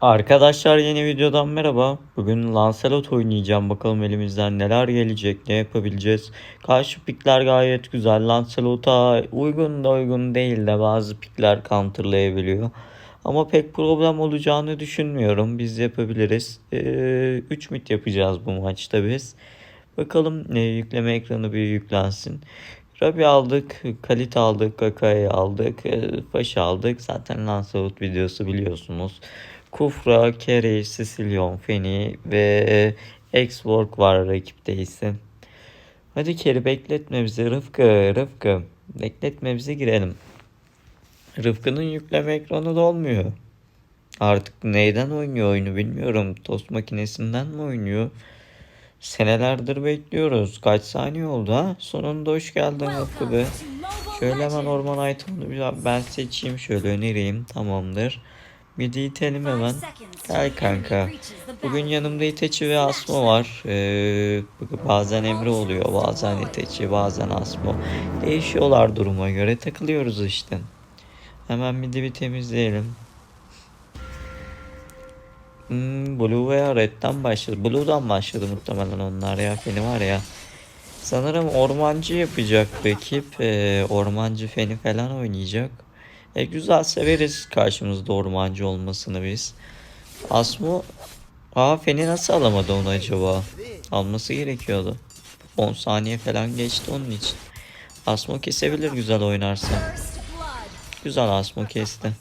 Arkadaşlar yeni videodan merhaba. Bugün Lancelot oynayacağım. Bakalım elimizden neler gelecek, ne yapabileceğiz. Karşı pikler gayet güzel. Lancelot'a uygun da uygun değil de bazı pikler counterlayabiliyor. Ama pek problem olacağını düşünmüyorum. Biz yapabiliriz. 3 mit yapacağız bu maçta biz. Bakalım e, yükleme ekranı bir yüklensin. Rabi aldık, Kalit aldık, Kaka'yı aldık, e, Paşa aldık. Zaten Lancelot videosu biliyorsunuz. Kufra, Carey, Sicilion, Feni ve X-Work var rakipteyse. Hadi Carey bekletme bizi Rıfkı, Rıfkı. Bekletme bizi girelim. Rıfkı'nın yükleme ekranı dolmuyor. Artık neyden oynuyor oyunu bilmiyorum. Tost makinesinden mi oynuyor? Senelerdir bekliyoruz. Kaç saniye oldu ha? Sonunda hoş geldin Rıfkı be. Şöyle hemen orman itemını ben seçeyim şöyle önereyim. Tamamdır. De itelim hemen. Gel kanka. Bugün yanımda Iteçi ve Asmo var. Ee, bazen Emre oluyor, bazen Iteçi, bazen Asmo. Değişiyorlar duruma göre. Takılıyoruz işte. Hemen de bir temizleyelim. Hmm, Blue veya Red'den başladı. Blue'dan başladı muhtemelen onlar ya. Feni var ya. Sanırım ormancı yapacak rakip. Ee, ormancı Feni falan oynayacak. E, güzel severiz karşımızda ormancı olmasını biz. Asmo Aa Feni nasıl alamadı onu acaba? Alması gerekiyordu. 10 saniye falan geçti onun için. Asmo kesebilir güzel oynarsa. Güzel Asmo kesti.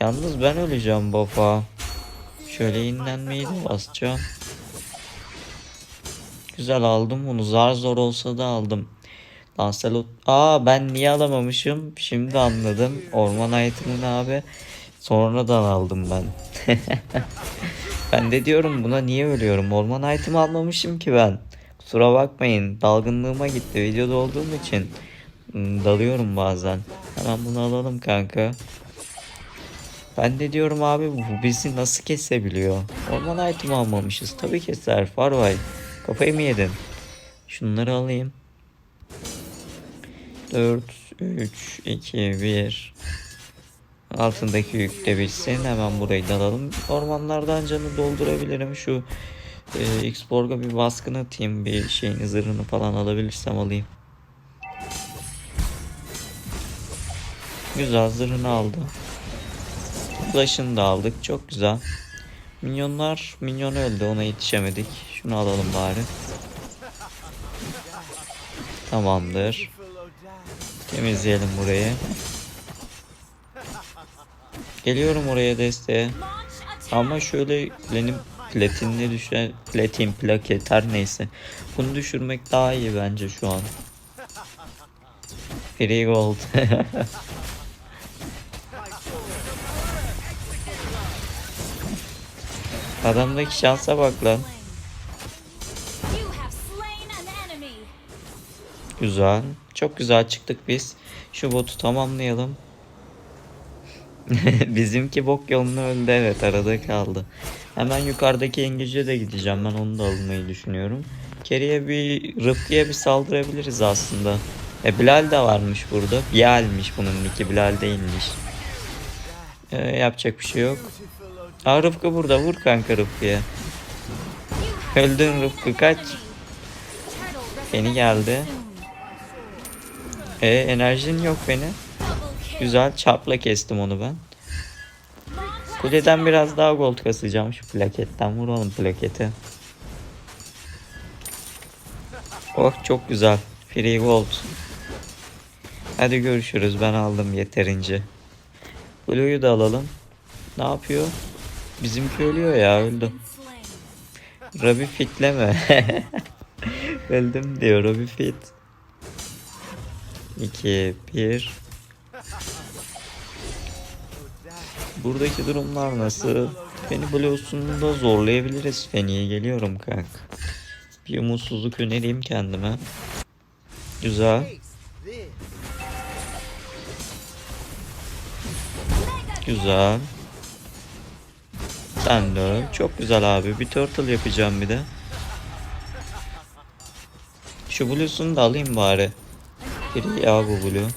Yalnız ben öleceğim baba. Şöyle inlenmeyi de basacağım. Güzel aldım bunu. Zar zor olsa da aldım. Lancelot. Aa ben niye alamamışım? Şimdi anladım. Orman itemini abi. Sonradan aldım ben. ben de diyorum buna niye ölüyorum? Orman item almamışım ki ben. Kusura bakmayın. Dalgınlığıma gitti. Videoda olduğum için. Hmm, Dalıyorum bazen. Hemen bunu alalım kanka. Ben de diyorum abi bu bizi nasıl kesebiliyor? Orman item almamışız. Tabii keser. Farvay. Kafayı mı yedin? Şunları alayım. 4, 3, 2, 1. Altındaki yük de bitsin. Hemen burayı da alalım. Ormanlardan canı doldurabilirim. Şu e, X-Borg'a bir baskın atayım. Bir şeyin zırhını falan alabilirsem alayım. Güzel zırhını aldı. Flash'ını da aldık. Çok güzel. Minyonlar, minyon öldü. Ona yetişemedik. Şunu alalım bari. Tamamdır. Temizleyelim burayı. Geliyorum oraya desteğe. Ama şöyle benim platinle düşen platin plaket her neyse. Bunu düşürmek daha iyi bence şu an. Free gold. Adamdaki şansa bak lan. Güzel. Çok güzel çıktık biz. Şu botu tamamlayalım. Bizimki bok yolunu öldü evet arada kaldı. Hemen yukarıdaki yengece de gideceğim. Ben onu da almayı düşünüyorum. Keriye bir Rıfkı'ya bir saldırabiliriz aslında. E Bilal de varmış burada. Bilal'miş bunun iki Bilal değilmiş. E, yapacak bir şey yok. Aa Rıfkı burada. Vur kanka Rıfkı'ya. Öldün Rıfkı kaç. Beni geldi. E enerjin yok beni. Güzel çapla kestim onu ben. Kuleden biraz daha gold kasacağım şu plaketten. Vuralım plaketi. Oh çok güzel. Free gold. Hadi görüşürüz. Ben aldım yeterince. Blue'yu da alalım. Ne yapıyor? Bizimki ölüyor ya öldü. Rabi fitleme. Öldüm diyor Rabi fit. 2 1 Buradaki durumlar nasıl? Beni Blue'sunda zorlayabiliriz. Feni'ye geliyorum kanka. Bir umutsuzluk önereyim kendime. Güzel. Güzel. Sen de. Çok güzel abi. Bir turtle yapacağım bir de. Şu blue'sunu da alayım bari. Biri ya bu blue.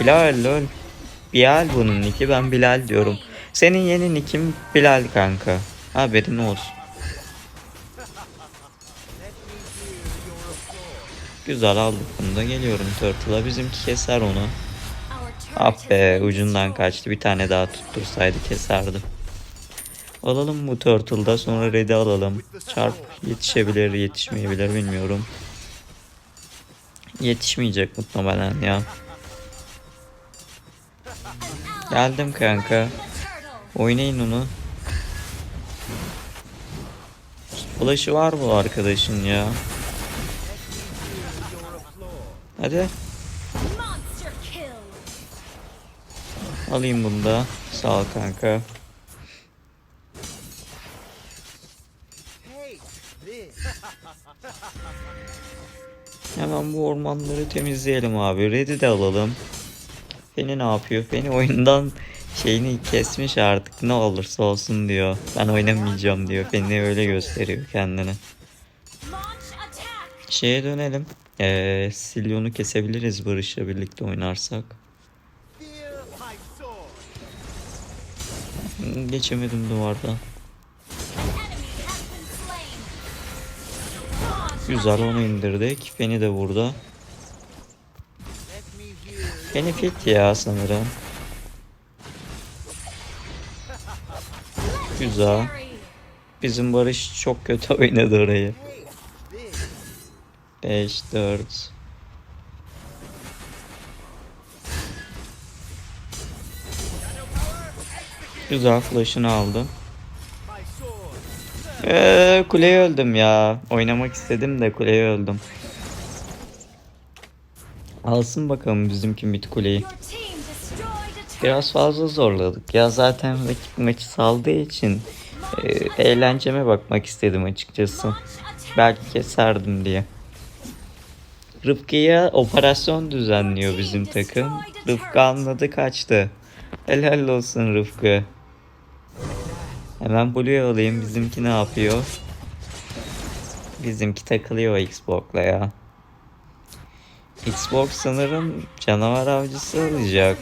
Bilal lol. Bilal bunun nicki ben Bilal diyorum. Senin yeni nickin Bilal kanka. Haberin olsun. Güzel aldık bunu da geliyorum Turtle'a. Bizimki keser onu. Ah be ucundan kaçtı. Bir tane daha tuttursaydı keserdi. Alalım bu Turtle'da sonra Red'i alalım. Çarp yetişebilir yetişmeyebilir bilmiyorum. Yetişmeyecek muhtemelen ya. Geldim kanka. Oynayın onu. Flash'ı var bu arkadaşın ya. Hadi alayım bunu da. Sağ ol kanka. Hemen bu ormanları temizleyelim abi. Red'i de alalım. Feni ne yapıyor? Feni oyundan şeyini kesmiş artık ne olursa olsun diyor. Ben oynamayacağım diyor. Feni öyle gösteriyor kendini. Şeye dönelim. Ee, Silyon'u kesebiliriz Barış'la birlikte oynarsak. Geçemedim duvardan. Güzel onu indirdik. Feni de burada. Feni fit ya sanırım. Güzel. Bizim Barış çok kötü oynadı orayı. 5 4 Güzel flash'ını aldım. Eee kuleye öldüm ya. Oynamak istedim de kuleye öldüm. Alsın bakalım bizimki mid kuleyi. Biraz fazla zorladık. Ya zaten rakip maçı saldığı için e, eğlenceme bakmak istedim açıkçası. Belki keserdim diye. Rıfkı'ya operasyon düzenliyor bizim takım. Rıfkı anladı kaçtı. Helal olsun Rıfkı. Hemen Blue'yu alayım. Bizimki ne yapıyor? Bizimki takılıyor Xbox'la ya. Xbox sanırım canavar avcısı alacak.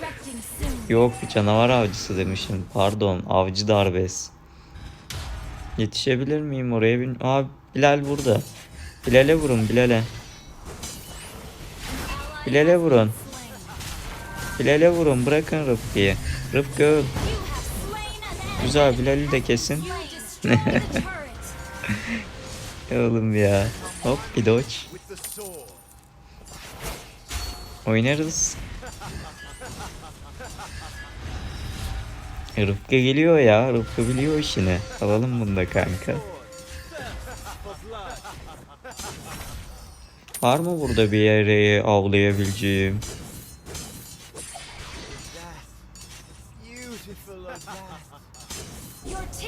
Yok canavar avcısı demişim. Pardon avcı darbes. Yetişebilir miyim oraya? Bil Aa Bilal burada. Bilal'e vurun Bilal'e. Bilal'e vurun. Bilal'e vurun bırakın Rıfkı'yı. Rıfkı öl. Güzel Bilal'i de kesin. Oğlum ya. Hop bir dodge. Oynarız. Rıfkı geliyor ya. Rıfkı biliyor işini. Alalım bunu da kanka. Var mı burada bir yere avlayabileceğim?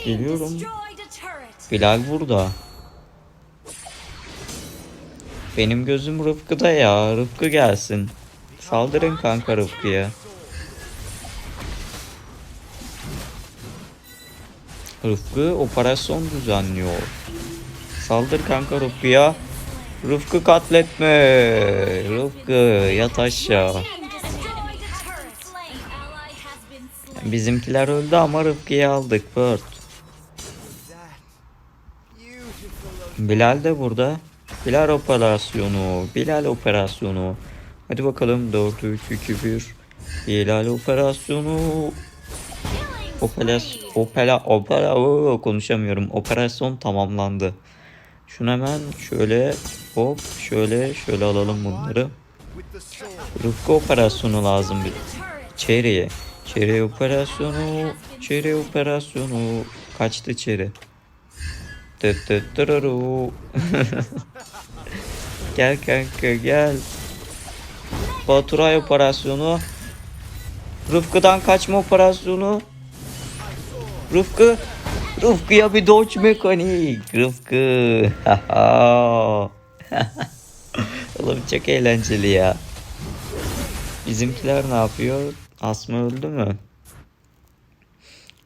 Geliyorum. Bilal burada. Benim gözüm Rıfkı'da ya. Rıfkı gelsin. Saldırın kanka Rıfkı'ya. Rıfkı operasyon düzenliyor. Saldır kanka Rıfkı'ya. Rıfkı katletme. Rıfkı yat aşağı. Bizimkiler öldü ama Rıfkı'yı aldık. Bird. Bilal de burada. Bilal operasyonu. Bilal operasyonu. Hadi bakalım 4 3 2 1. Bilal operasyonu. Operas opera opera konuşamıyorum. Operasyon tamamlandı. Şunu hemen şöyle hop şöyle şöyle alalım bunları. Rıfkı operasyonu lazım bir. Turret. Çeri operasyonu. Çeri operasyonu. Kaçtı çeri. Tıt tıt tırırı. gel kanka gel. Baturay operasyonu. Rıfkı'dan kaçma operasyonu. Rıfkı. Rıfkı'ya bir dodge mekanik. Rıfkı. Oğlum çok eğlenceli ya. Bizimkiler ne yapıyor? Asma öldü mü?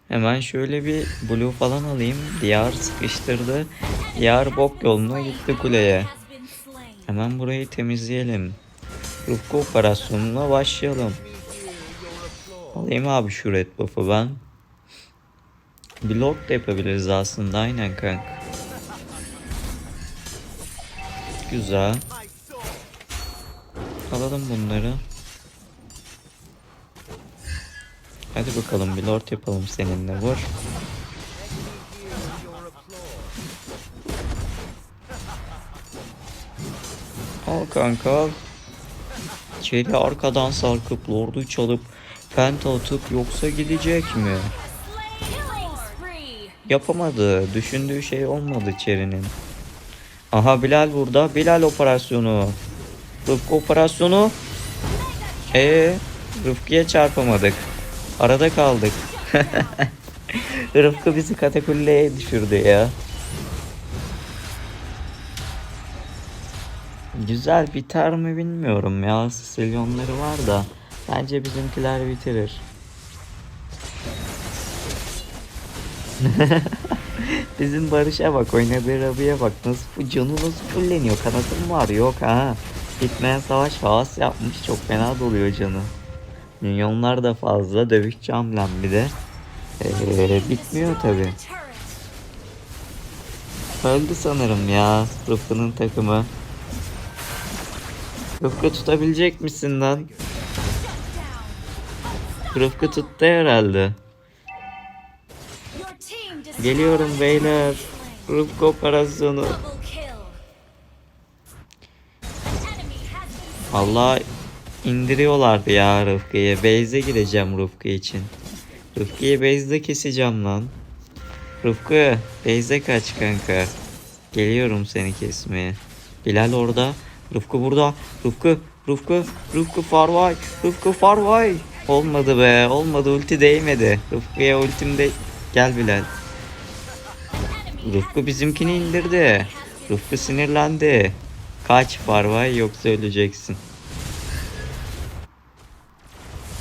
Hemen şöyle bir blue falan alayım. Diyar sıkıştırdı. Diyar bok yoluna gitti kuleye. Hemen burayı temizleyelim. Rıfkı operasyonuna başlayalım. Alayım abi şu red buff'ı ben. Bir lord da yapabiliriz aslında aynen kanka. Güzel. Alalım bunları. Hadi bakalım bir lord yapalım seninle vur. Al kanka al. İçeri arkadan sarkıp lordu çalıp penta atıp yoksa gidecek mi? Yapamadı. Düşündüğü şey olmadı Çeri'nin. Aha Bilal burada. Bilal operasyonu. Rıfkı operasyonu. Ee, Rıfkı'ya çarpamadık. Arada kaldık. Rıfkı bizi katakulleye düşürdü ya. Güzel biter mi bilmiyorum ya. Sicilyonları var da. Bence bizimkiler bitirir. Bizim Barış'a bak oynadığı Rabi'ye bak nasıl canı nasıl fulleniyor kanatım var yok ha. Bitmeyen savaş havas yapmış çok fena doluyor canı. Milyonlar da fazla dövüşçü hamlem bir de. Ee, bitmiyor tabi. Öldü sanırım ya Rıfkı'nın takımı. Rıfkı tutabilecek misin lan? Rıfkı tuttu herhalde. Geliyorum beyler. Rıfkı operasyonu. Allah indiriyorlardı ya Rıfkı'yı. Base'e gireceğim Rıfkı için. Rıfkı'yı base'de keseceğim lan. Rıfkı base'e kaç kanka. Geliyorum seni kesmeye. Bilal orada. Rıfkı burada. Rıfkı, Rıfkı, Rıfkı Farvay. Rıfkı Farvay. Olmadı be. Olmadı. Ulti değmedi. Rıfkı'ya ultim de... Gel Bilal. Rıfkı bizimkini indirdi. Rıfkı sinirlendi. Kaç Farvay yoksa öleceksin.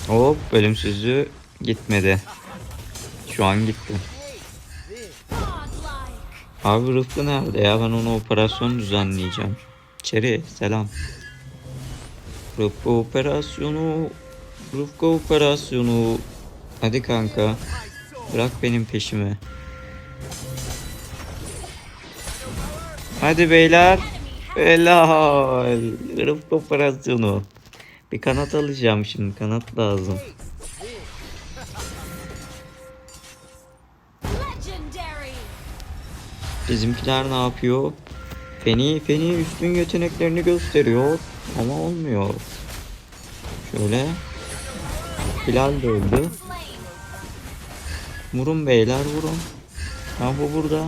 Hop ölümsüzlüğü gitmedi. Şu an gitti. Abi Rıfkı nerede ya? Ben ona operasyon düzenleyeceğim. Çeri selam. Rıfkı operasyonu. Rıfkı operasyonu. Hadi kanka. Bırak benim peşimi. Hadi beyler. Helal. Rıfkı operasyonu. Bir kanat alacağım şimdi. Kanat lazım. Bizimkiler ne yapıyor? Feni, Feni üstün yeteneklerini gösteriyor. Ama olmuyor. Şöyle. Bilal de öldü. Vurun beyler vurun. Ha bu burada.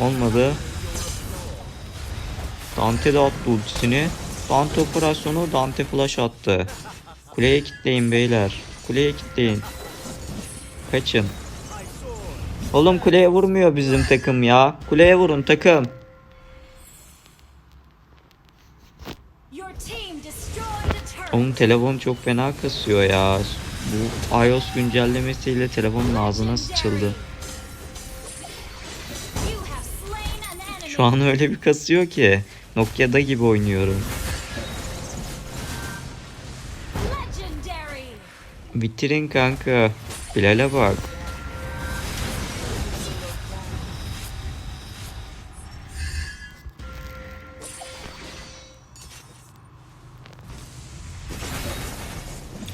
Olmadı. Dante de attı ultisini. Dante operasyonu Dante flash attı. Kuleye kilitleyin beyler. Kuleye kilitleyin. Kaçın. Oğlum kuleye vurmuyor bizim takım ya. Kuleye vurun takım. Oğlum telefon çok fena kasıyor ya. Bu iOS güncellemesiyle telefonun ağzına sıçıldı. Şu an öyle bir kasıyor ki. Nokia'da gibi oynuyorum. Bitirin kanka. Bilal'e bak.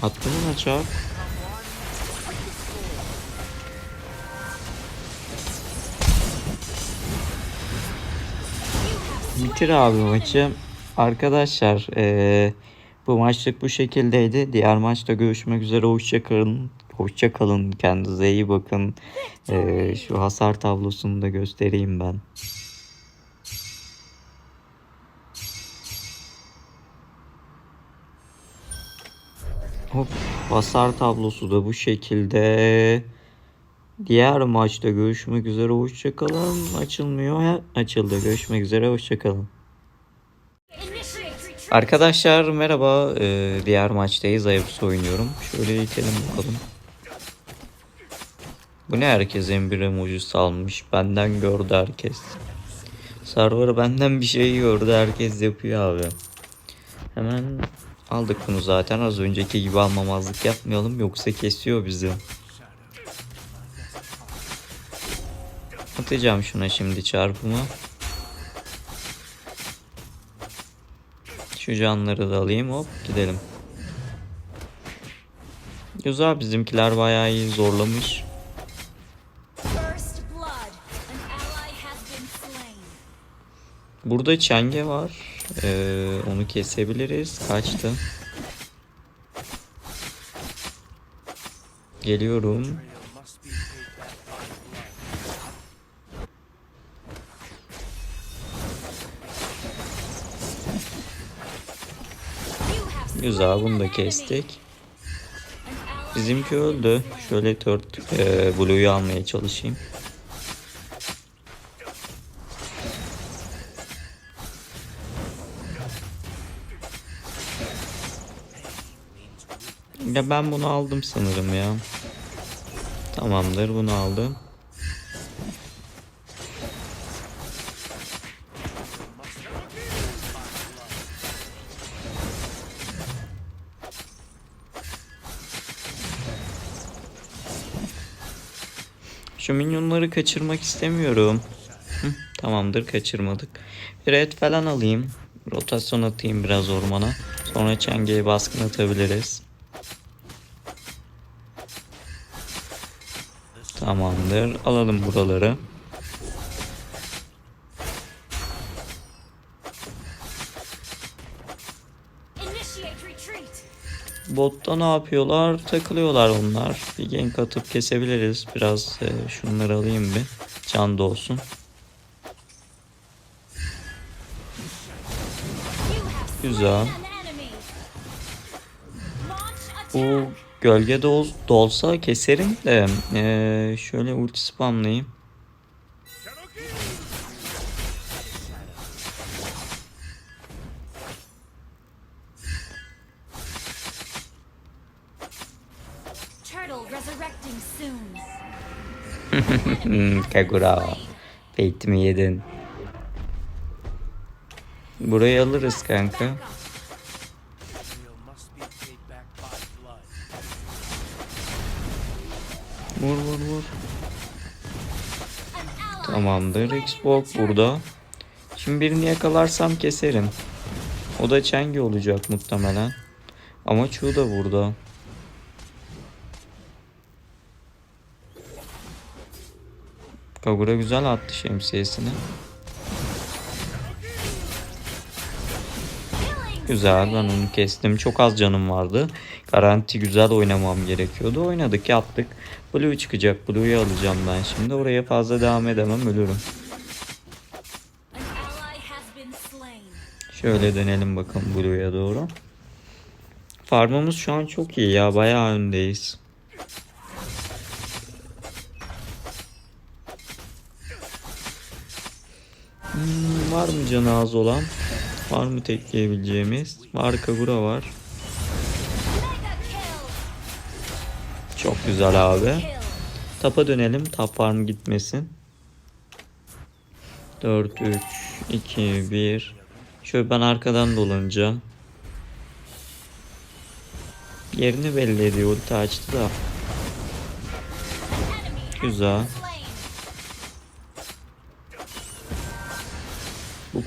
Attı mı çarp? Bitir abi maçı. Arkadaşlar eee, bu maçlık bu şekildeydi. Diğer maçta görüşmek üzere. Hoşça kalın. Hoşça kalın. Kendinize iyi bakın. Eee, şu hasar tablosunu da göstereyim ben. Hop, hasar tablosu da bu şekilde. Diğer maçta görüşmek üzere. Hoşça kalın. Açılmıyor. Ha, açıldı. Görüşmek üzere. Hoşça kalın. Initiate retreat. Arkadaşlar merhaba. Ee, diğer maçtayız. Ayıpsı oynuyorum. Şöyle itelim bakalım. Bu ne herkesin bir emoji salmış. Benden gördü herkes. Server benden bir şey gördü. Herkes yapıyor abi. Hemen Aldık bunu zaten. Az önceki gibi almamazlık yapmayalım. Yoksa kesiyor bizi. Atacağım şuna şimdi çarpımı. Şu canları da alayım hop gidelim. Güzel bizimkiler bayağı iyi zorlamış. Burada çenge var. Ee, onu kesebiliriz. Kaçtı. Geliyorum. Güzel bunu da kestik. Bizimki öldü. Şöyle dört e, Blue'yu almaya çalışayım. Ya ben bunu aldım sanırım ya. Tamamdır bunu aldım. Şu minyonları kaçırmak istemiyorum. Tamamdır kaçırmadık. Red falan alayım. Rotasyon atayım biraz ormana. Sonra çengeye baskın atabiliriz. Tamamdır. Alalım buraları. Botta ne yapıyorlar? Takılıyorlar onlar. Bir gank atıp kesebiliriz. Biraz e, şunları alayım bir. Can da olsun. Güzel. Bu gölge de keserim de e, şöyle ulti spamlayayım. Kagura. Fate'imi yedin. Burayı alırız kanka. Vur vur vur. Tamamdır. Xbox burada. Şimdi birini yakalarsam keserim. O da Chengi olacak muhtemelen. Ama Chu da burada. Kagura güzel attı şemsiyesini. Güzel ben onu kestim. Çok az canım vardı. Garanti güzel oynamam gerekiyordu. Oynadık yaptık. Blue çıkacak. Blue'yu alacağım ben şimdi. Oraya fazla devam edemem ölürüm. Şöyle dönelim bakalım Blue'ya doğru. Farmımız şu an çok iyi ya. Bayağı öndeyiz. Hmm, var mı canı az olan? Var mı tekleyebileceğimiz? Var Kagura var. Çok güzel abi. Tapa dönelim. Tap farm gitmesin. 4, 3, 2, 1. Şöyle ben arkadan dolanacağım. Yerini belli ediyor. Ulti açtı da. Güzel.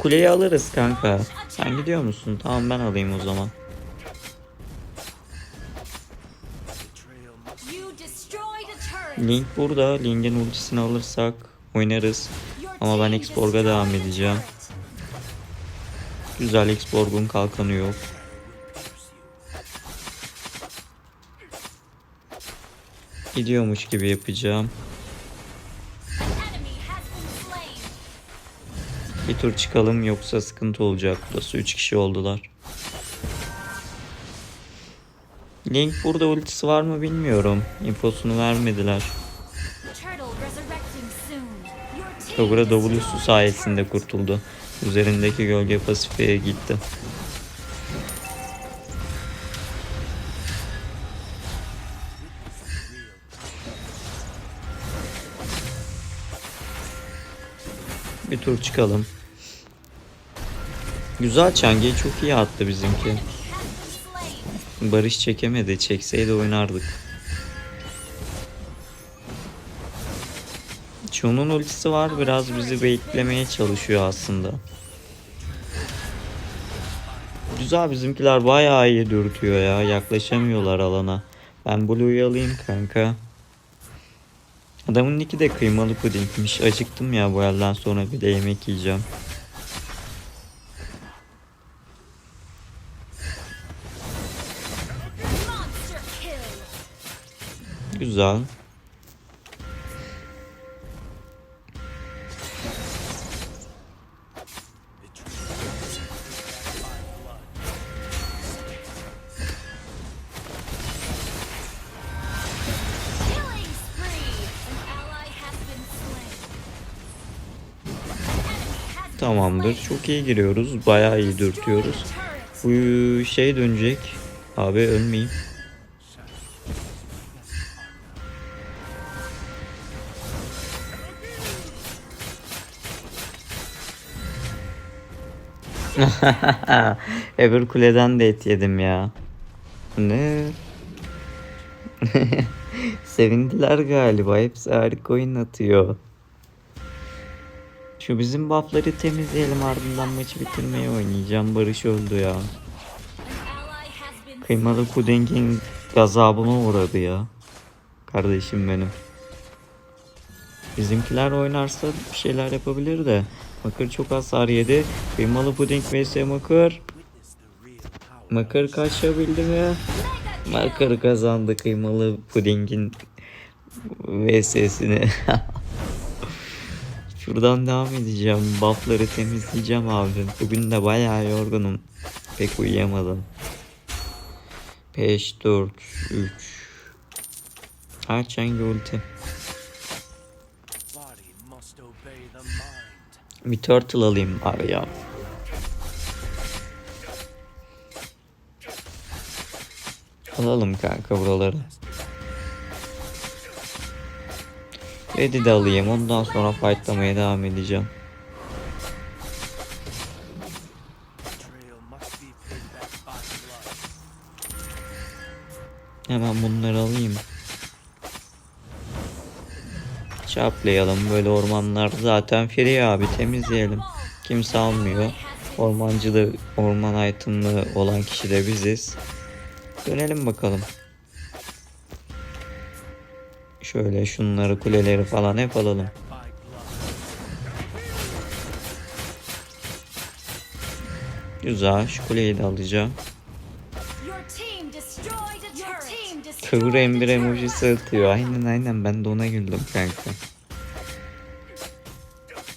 Kuleyi alırız kanka. Sen gidiyor musun? Tamam ben alayım o zaman. Link burada. Link'in ultisini alırsak oynarız. Ama ben Xborg'a devam edeceğim. Güzel Xborg'un kalkanı yok. Gidiyormuş gibi yapacağım. Bir tur çıkalım yoksa sıkıntı olacak. Burası 3 kişi oldular. Link burada ultisi var mı bilmiyorum. İnfosunu vermediler. Kagura W'su sayesinde kurtuldu. Üzerindeki gölge pasifiye gitti. Bir tur çıkalım. Güzel çengeyi çok iyi attı bizimki. Barış çekemedi. Çekseydi oynardık. Şunun ultisi var. Biraz bizi beklemeye çalışıyor aslında. Güzel bizimkiler bayağı iyi dürtüyor ya. Yaklaşamıyorlar alana. Ben Blue'yu alayım kanka. Adamın niki de kıymalı pudingmiş. Acıktım ya bu elden sonra bir de yemek yiyeceğim. Been Tamamdır. Çok iyi giriyoruz. Bayağı iyi dürtüyoruz. Bu şey dönecek. Abi ölmeyeyim. Öbür kuleden de et yedim ya. Ne? Sevindiler galiba. Hepsi harika oyun atıyor. Şu bizim buffları temizleyelim ardından maçı bitirmeye oynayacağım. Barış öldü ya. Kıymalı pudingin gazabına uğradı ya. Kardeşim benim. Bizimkiler oynarsa bir şeyler yapabilir de. Makır çok hasar yedi. Kıymalı puding vs Makır. Makır kaçabildi mi? Makır kazandı kıymalı pudingin vs'sini. Şuradan devam edeceğim. Buffları temizleyeceğim abi. Bugün de bayağı yorgunum. Pek uyuyamadım. 5, 4, 3. Aç hangi ulti? Body must obey the mind. Bir turtle alayım abi ya. Alalım kanka buraları. Ready de alayım. Ondan sonra fightlamaya devam edeceğim. Çaplayalım böyle ormanlar zaten free abi temizleyelim. Kimse almıyor. Ormancılı, orman itemlı olan kişi de biziz. Dönelim bakalım. Şöyle şunları kuleleri falan hep alalım. Güzel şu kuleyi de alacağım. Kıvır emir emojisi atıyor. Aynen aynen ben de ona güldüm kanka.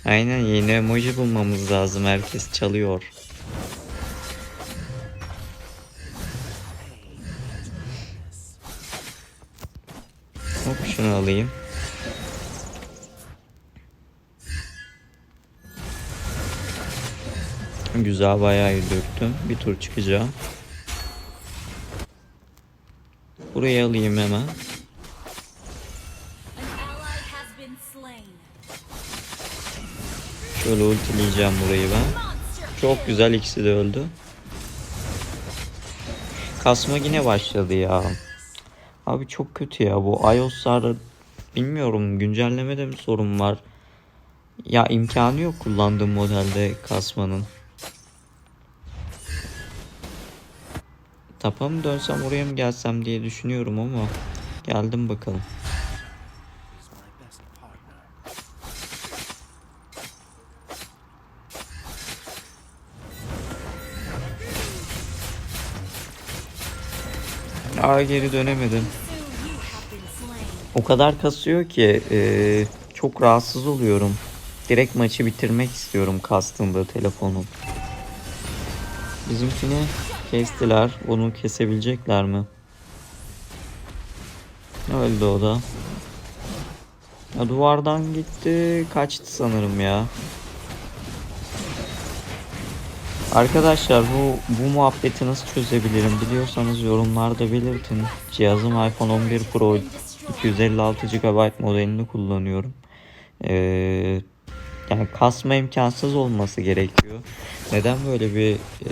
Aynen yeni emoji bulmamız lazım. Herkes çalıyor. Hop şunu alayım. Güzel bayağı iyi döktüm. Bir tur çıkacağım. Burayı alayım hemen. Şöyle ultileyeceğim burayı ben. Çok güzel ikisi de öldü. Kasma yine başladı ya. Abi çok kötü ya bu iOS'lar bilmiyorum güncellemede mi sorun var. Ya imkanı yok kullandığım modelde kasmanın. Tapa mı dönsem oraya mı gelsem diye düşünüyorum ama geldim bakalım. Aa geri dönemedim. O kadar kasıyor ki eee, çok rahatsız oluyorum. Direkt maçı bitirmek istiyorum kastığımda telefonum. Bizimkini kestiler. Onu kesebilecekler mi? Öldü o da. Ya duvardan gitti. Kaçtı sanırım ya. Arkadaşlar bu bu muhabbeti nasıl çözebilirim biliyorsanız yorumlarda belirtin. Cihazım iPhone 11 Pro 256 GB modelini kullanıyorum. Ee, yani kasma imkansız olması gerekiyor. Neden böyle bir e,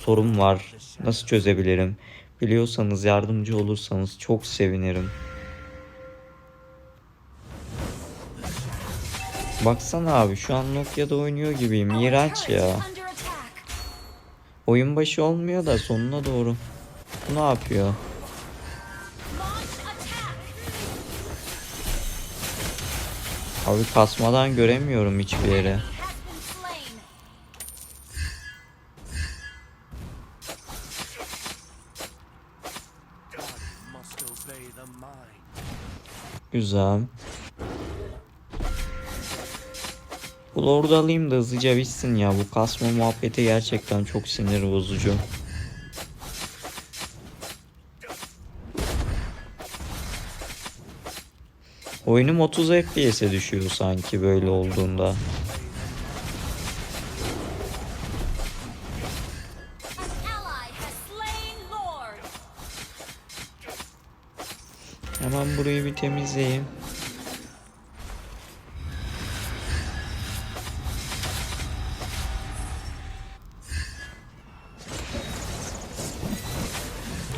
sorun var? Nasıl çözebilirim? biliyorsanız yardımcı olursanız çok sevinirim. Baksana abi şu an Nokia'da oynuyor gibiyim. İğrenç ya. Oyun başı olmuyor da sonuna doğru. Bu ne yapıyor? Abi kasmadan göremiyorum hiçbir yere. Güzel. Bu lord'u alayım da hızlıca bitsin ya. Bu kasma muhabbeti gerçekten çok sinir bozucu. Oyunum 30 FPS'e düşüyor sanki böyle olduğunda. Temizleyeyim.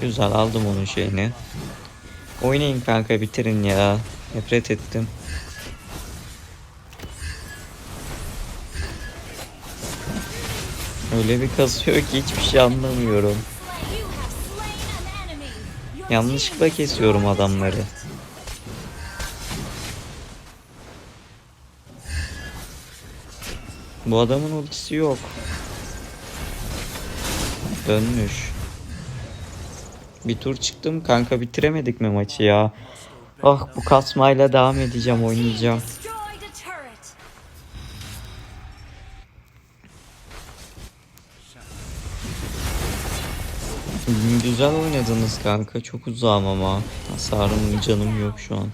Güzel aldım onun şeyini. Oynayın kanka bitirin ya. Nefret ettim. Öyle bir kasıyor ki hiçbir şey anlamıyorum. Yanlışlıkla kesiyorum adamları. Bu adamın ultisi yok. Dönmüş. Bir tur çıktım kanka bitiremedik mi maçı ya? Ah bu kasmayla devam edeceğim oynayacağım. Güzel oynadınız kanka çok uzağım ama. Hasarım canım yok şu an.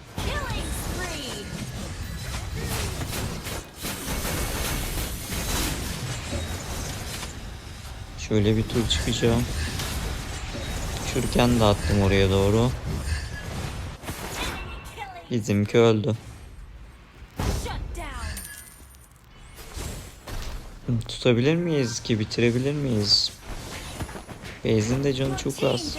Şöyle bir tur çıkacağım. Şurken de attım oraya doğru. Bizimki öldü. Tutabilir miyiz ki bitirebilir miyiz? Beyzin de canı çok az.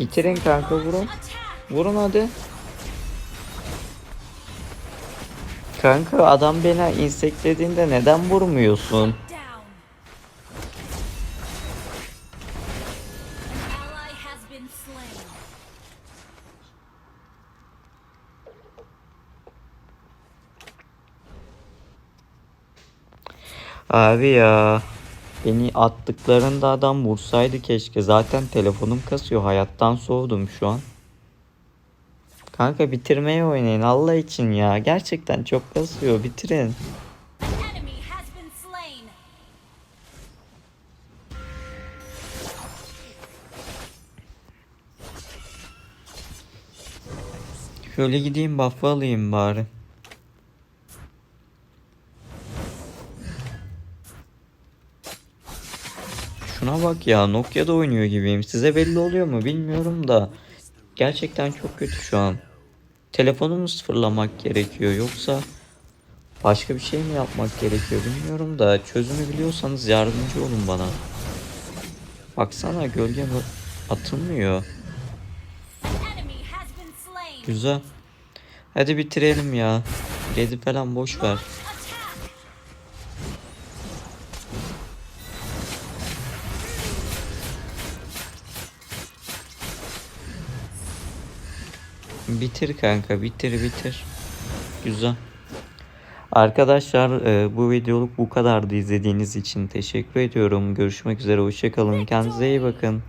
Bitirin kanka vurun. Vurun hadi. Kanka adam beni inseklediğinde neden vurmuyorsun? Abi ya. Beni attıklarında adam vursaydı keşke. Zaten telefonum kasıyor. Hayattan soğudum şu an. Kanka bitirmeye oynayın Allah için ya. Gerçekten çok kasıyor. Bitirin. Şöyle gideyim buff'ı alayım bari. Şuna bak ya Nokia'da oynuyor gibiyim. Size belli oluyor mu bilmiyorum da. Gerçekten çok kötü şu an. Telefonumu sıfırlamak gerekiyor yoksa başka bir şey mi yapmak gerekiyor bilmiyorum da çözümü biliyorsanız yardımcı olun bana. Baksana gölge atılmıyor. Güzel. Hadi bitirelim ya. Redi falan boş ver. Bitir kanka bitir bitir. Güzel. Arkadaşlar e, bu videoluk bu kadardı izlediğiniz için teşekkür ediyorum. Görüşmek üzere hoşçakalın. Kendinize iyi bakın.